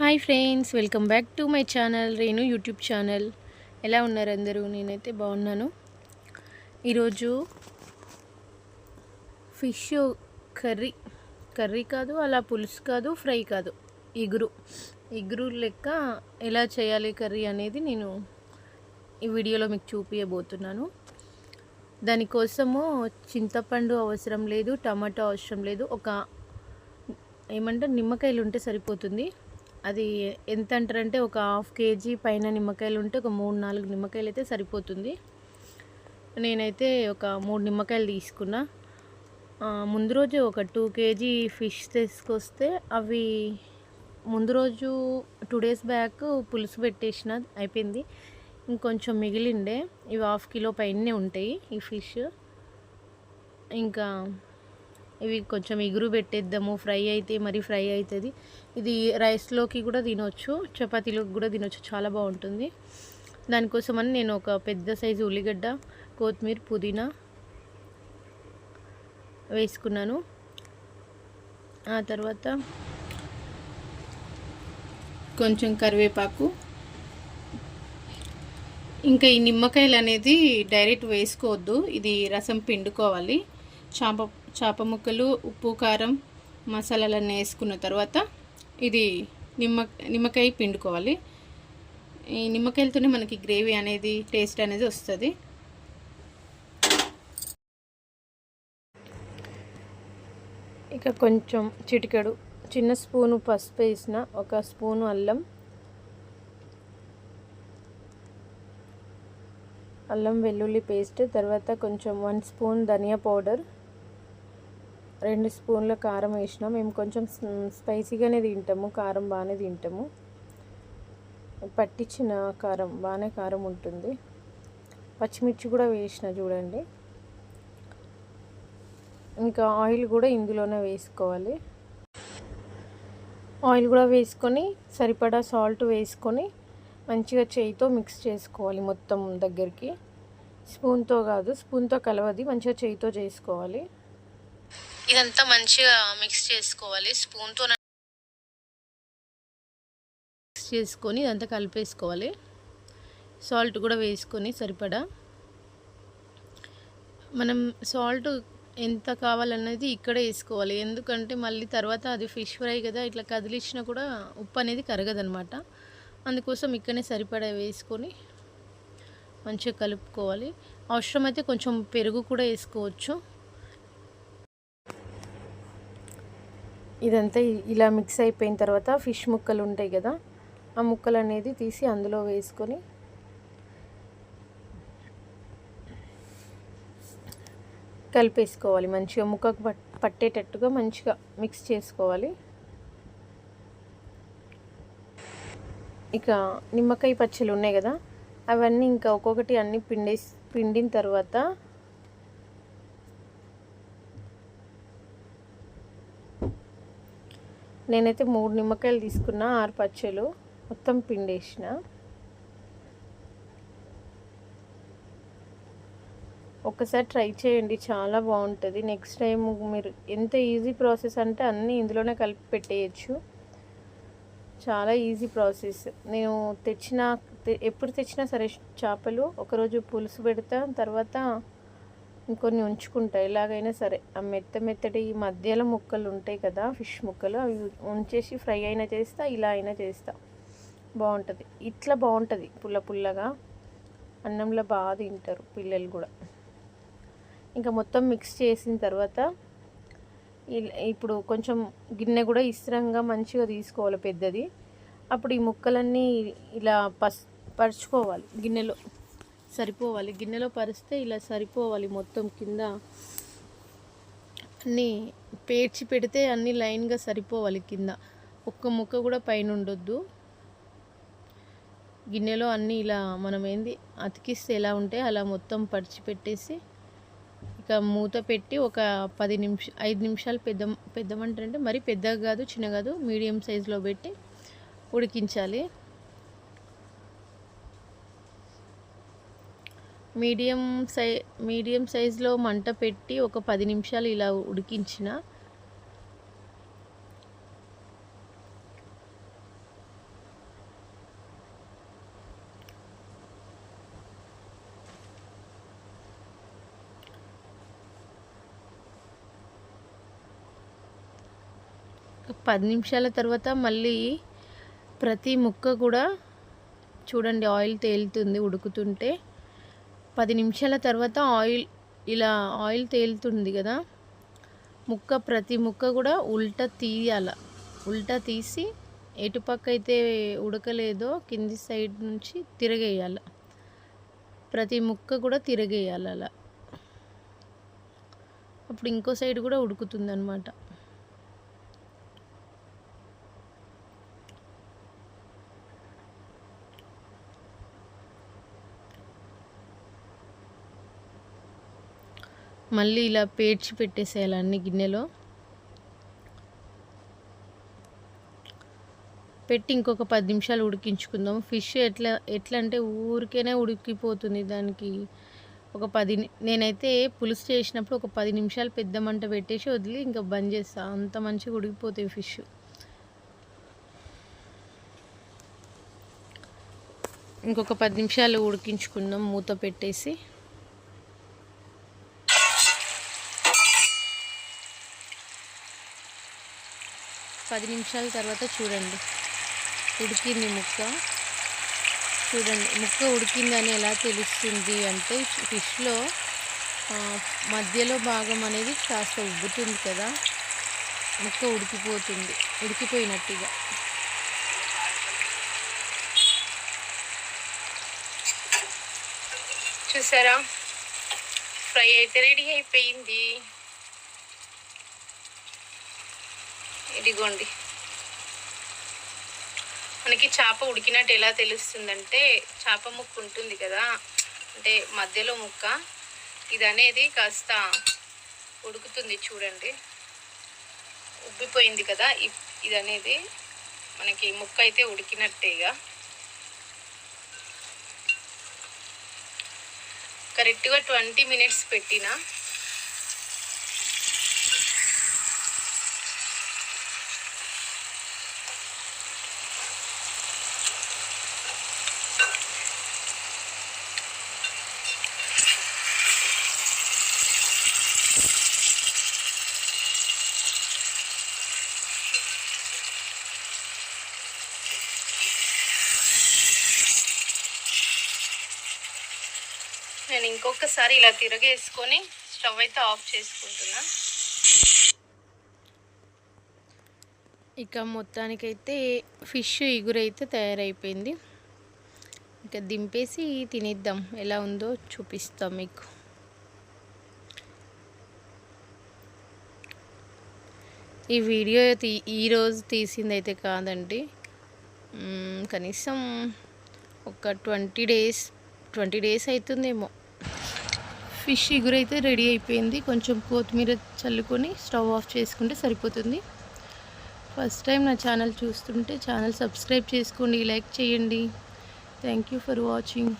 Hi friends welcome back to my channel Renu YouTube channel. ఎలా ఉన్నారు అందరూ? నేనైతే బాగున్నాను. ఈరోజు ఫిష్ కర్రీ కర్రీ కాదు అలా పులుసు కాదు ఫ్రై కాదు. ఇగురు ఇగురు లెక్క ఎలా చేయాలి కర్రీ అనేది నేను ఈ వీడియోలో మీకు చూపించబోతున్నాను దానికోసము చింతపండు అవసరం లేదు టమాటో అవసరం లేదు. ఒక ఏమంటే నిమ్మకాయలు ఉంటే సరిపోతుంది. అది ఎంత అంటారంటే ఒక హాఫ్ కేజీ పైన నిమ్మకాయలు ఉంటే ఒక మూడు నాలుగు నిమ్మకాయలు అయితే సరిపోతుంది. నేనైతే ఒక మూడు నిమ్మకాయలు తీసుకున్నా. ముందు రోజు ఒక టూ కేజీ ఫిష్ తీసుకొస్తే అవి ముందు రోజు టూ డేస్ బ్యాక్ పులుసు పెట్టేసిన అయిపోయింది. ఇంకొంచెం మిగిలిండే ఇవి హాఫ్ కిలో పైనే ఉంటాయి ఈ ఫిష్. ఇంకా ఇవి కొంచెం ఎగురు పెట్టేద్దాము ఫ్రై అయితే మరి ఫ్రై అవుతుంది. ఇది రైస్లోకి కూడా తినొచ్చు చపాతీలోకి కూడా తినొచ్చు చాలా బాగుంటుంది. దానికోసమని నేను ఒక పెద్ద సైజు ఉల్లిగడ్డ కొత్తిమీర పుదీనా వేసుకున్నాను. ఆ తర్వాత కొంచెం కరివేపాకు. ఇంకా ఈ నిమ్మకాయలు అనేది డైరెక్ట్ వేసుకోవద్దు ఇది రసం పిండుకోవాలి. చాప చేప ముక్కలు ఉప్పు కారం మసాలాలన్నీ వేసుకున్న తర్వాత ఇది నిమ్మ నిమ్మకాయ పిండుకోవాలి. ఈ నిమ్మకాయలతోనే మనకి గ్రేవీ అనేది టేస్ట్ అనేది వస్తుంది. ఇక కొంచెం చిటికెడు. చిన్న స్పూను పసుపు వేసిన ఒక స్పూను అల్లం. అల్లం వెల్లుల్లి పేస్ట్ తర్వాత కొంచెం వన్ స్పూన్ ధనియా పౌడర్. రెండు స్పూన్ల కారం వేసిన. మేము కొంచెం స్పైసీగానే తింటాము కారం బాగానే తింటాము. పట్టించిన కారం బాగానే కారం ఉంటుంది. పచ్చిమిర్చి కూడా వేసిన చూడండి. ఇంకా ఆయిల్ కూడా ఇందులోనే వేసుకోవాలి. ఆయిల్ కూడా వేసుకొని సరిపడా సాల్ట్ వేసుకొని మంచిగా చేయితో మిక్స్ చేసుకోవాలి మొత్తం దగ్గరికి. స్పూన్తో కాదు స్పూన్తో కలవది మంచిగా చేయితో చేసుకోవాలి. ఇదంతా మంచిగా మిక్స్ చేసుకోవాలి. స్పూన్తో మిక్స్ చేసుకొని ఇదంతా కలిపేసుకోవాలి. సాల్ట్ కూడా వేసుకొని సరిపడా. మనం సాల్ట్ ఎంత కావాలన్నది ఇక్కడే వేసుకోవాలి. ఎందుకంటే మళ్ళీ తర్వాత అది ఫిష్ ఫ్రై కదా ఇట్లా కదిలిచ్చినా కూడా ఉప్పు అనేది కరగదనమాట అందుకోసం ఇక్కడనే సరిపడా వేసుకొని మంచిగా కలుపుకోవాలి. అవసరమైతే కొంచెం పెరుగు కూడా వేసుకోవచ్చు. ఇదంతా ఇలా మిక్స్ అయిపోయిన తర్వాత ఫిష్ ముక్కలు ఉంటాయి కదా ఆ ముక్కలు అనేది తీసి అందులో వేసుకొని కలిపేసుకోవాలి. మంచిగా ముక్కకు పట్టేటట్టుగా మంచిగా మిక్స్ చేసుకోవాలి. ఇక నిమ్మకాయ పచ్చలు ఉన్నాయి కదా అవన్నీ ఇంకా ఒక్కొక్కటి అన్నీ పిండేసి పిండిన తర్వాత నేనైతే మూడు నిమ్మకాయలు తీసుకున్న ఆరు పచ్చలు మొత్తం పిండేసిన. ఒకసారి ట్రై చేయండి చాలా బాగుంటుంది. నెక్స్ట్ టైం మీరు ఎంత ఈజీ ప్రాసెస్ అంటే అన్నీ ఇందులోనే కలిపి పెట్టేయచ్చు. చాలా ఈజీ ప్రాసెస్ నేను తెచ్చిన ఎప్పుడు తెచ్చినా సరే చేపలు ఒకరోజు పులుసు పెడతా తర్వాత ఇంకొన్ని ఉంచుకుంటా. ఎలాగైనా సరే ఆ మెత్త మెత్తటి మధ్యలో ముక్కలు ఉంటాయి కదా ఫిష్ ముక్కలు అవి ఉంచేసి ఫ్రై అయినా చేస్తా ఇలా అయినా చేస్తా. బాగుంటుంది ఇట్లా బాగుంటుంది పుల్ల పుల్లగా. అన్నంలో బాగా తింటారు పిల్లలు కూడా. ఇంకా మొత్తం మిక్స్ చేసిన తర్వాత ఇప్పుడు కొంచెం గిన్నె కూడా ఇస్త్రంగా మంచిగా తీసుకోవాలి పెద్దది. అప్పుడు ఈ ముక్కలన్నీ ఇలా పస్ పరుచుకోవాలి గిన్నెలో. సరిపోవాలి. గిన్నెలో పరిస్తే ఇలా సరిపోవాలి మొత్తం కింద. అన్నీ పేర్చి పెడితే అన్నీ లైన్గా సరిపోవాలి కింద. ఒక్క ముక్క కూడా పైన ఉండొద్దు గిన్నెలో అన్నీ ఇలా మనం ఏంది అతికిస్తే ఎలా ఉంటే అలా మొత్తం పరిచి పెట్టేసి ఇక మూత పెట్టి ఒక పది నిమిష ఐదు నిమిషాలు పెద్ద పెద్దమంటారంటే మరీ పెద్దగా కాదు చిన్న కాదు మీడియం సైజులో పెట్టి ఉడికించాలి. మీడియం సై మీడియం సైజులో మంట పెట్టి ఒక పది నిమిషాలు ఇలా ఉడికించిన. పది నిమిషాల తర్వాత మళ్ళీ ప్రతి ముక్క కూడా చూడండి ఆయిల్ తేలుతుంది ఉడుకుతుంటే. పది నిమిషాల తర్వాత ఆయిల్ ఇలా ఆయిల్ తేలుతుంది కదా. ముక్క ప్రతి ముక్క కూడా ఉల్టా తీయాల. ఉల్టా తీసి ఎటుపక్క అయితే ఉడకలేదో కింది సైడ్ నుంచి తిరగేయాల. ప్రతి ముక్క కూడా తిరగేయాలి అలా. అప్పుడు ఇంకో సైడ్ కూడా ఉడుకుతుంది అనమాట మళ్ళీ ఇలా పేర్చి పెట్టేసేయాలి అన్ని గిన్నెలో. పెట్టి ఇంకొక పది నిమిషాలు ఉడికించుకుందాం. ఫిష్ ఎట్లా ఎట్లా అంటే ఊరికేనే ఉడికిపోతుంది దానికి. ఒక పది నేనైతే పులుసు చేసినప్పుడు ఒక పది నిమిషాలు పెద్ద మంట పెట్టేసి వదిలి ఇంకా బంద్ చేస్తా. అంత మంచిగా ఉడికిపోతాయి ఫిష్. ఇంకొక పది నిమిషాలు ఉడికించుకుందాం. మూత పెట్టేసి. పది నిమిషాల తర్వాత చూడండి. ఉడికింది ముక్క. చూడండి ముక్క ఉడికిందని ఎలా తెలుస్తుంది అంటే ఫిష్లో మధ్యలో భాగం అనేది కాస్త ఉబ్బుతుంది కదా. ముక్క ఉడికిపోతుంది ఉడికిపోయినట్టుగా. చూసారా? ఫ్రై అయితే రెడీ అయిపోయింది. ఇదిగోండి. మనకి చేప ఉడికినట్టు ఎలా తెలుస్తుందంటే చేప ముక్క ఉంటుంది కదా అంటే మధ్యలో ముక్క. ఇది అనేది కాస్త ఉడుకుతుంది చూడండి. ఉబ్బిపోయింది కదా ఇది అనేది మనకి ముక్క అయితే ఉడికినట్టేగా కరెక్ట్గా ట్వంటీ మినిట్స్ పెట్టిన నేను ఇంకొకసారి ఇలా తిరగేసుకొని స్టవ్ అయితే ఆఫ్ చేసుకుంటున్నా. ఇక మొత్తానికైతే ఫిష్ ఇగురైతే తయారైపోయింది. ఇక దింపేసి తినేద్దాం. ఎలా ఉందో చూపిస్తాం మీకు. ఈ వీడియో తీ ఈరోజు తీసింది అయితే కాదండి. కనీసం ఒక ట్వంటీ డేస్ ట్వంటీ డేస్ అవుతుందేమో ఫిష్ ఇగురైతే రెడీ అయిపోయింది. కొంచెం కొత్తిమీర చల్లుకొని స్టవ్ ఆఫ్ చేసుకుంటే సరిపోతుంది. ఫస్ట్ టైం నా ఛానల్ చూస్తుంటే ఛానల్ సబ్స్క్రైబ్ చేసుకోండి లైక్ చేయండి. Thank you for watching